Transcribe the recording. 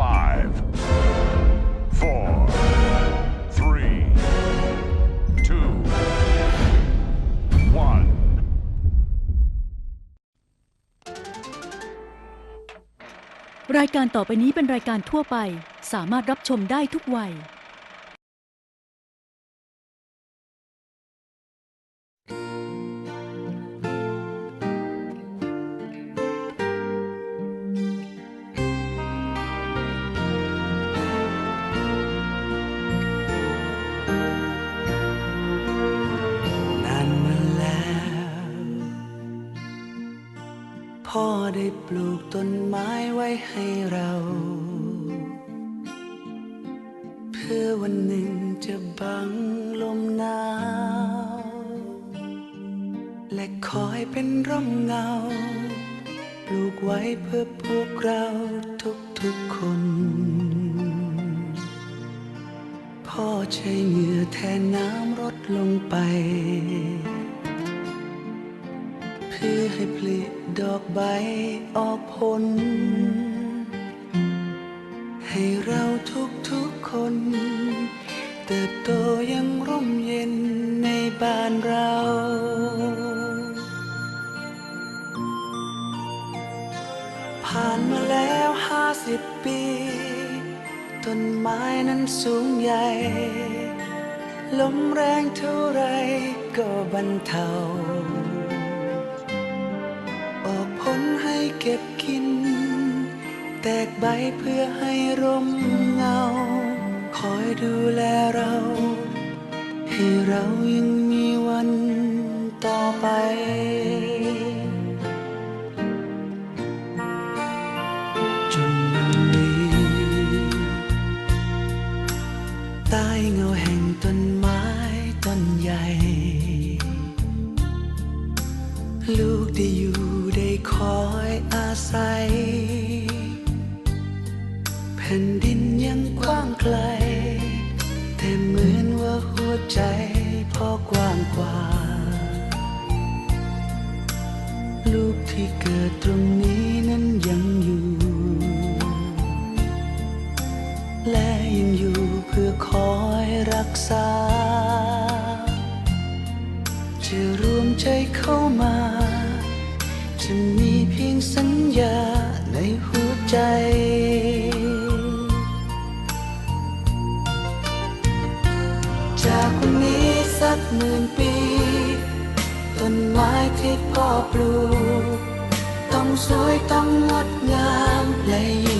Five, four, three, two, one. รายการต่อไปนี้เป็นรายการทั่วไป สามารถรับชมได้ทุกวัย นานมาแล้ว พ่อได้ปลูกต้นไม้ไว้ให้เรา เพื่อวันหนึ่งจะบังลมหนาว และคอยเป็นร่มเงา ปลูกไว้เพื่อพวกเราทุกๆคน พ่อใช้เหงื่อแทนน้ำรดลงไป เพื่อให้ผลิดอกใบออกผล ให้เราทุกๆคน เติบโตอยังร่มเย็นในบ้านเราผ่านมาแล้วห้าสิบปี ไม้นั้นสูงใหญ่ ลมแรงเท่าไรก็บรรเทา ออกผลให้เก็บกิน แตกใบเพื่อให้ร่มเงา คอยดูแลเรา ให้เรายังมีวันต่อไปจน งาแห่งต้นไม้ต้นใหญ่ ลูกได้อยู่ได้คอยอาศัย แผ่นดินยังกว้างไกล แต่เหมือนว่าหัวใจพ่อกว้างกว่า ลูกที่เกิดตรงนี้นั้นยังอยู่ และยังอยู่เพื่อคอย รักษา จะรวมใจเข้ามา จะมีเพียงสัญญาในหัวใจจากวันนี้สักหมื่นปี ต้นไม้ที่พ่อปลูก ต้องสวยต้องงดงามและยิ่ง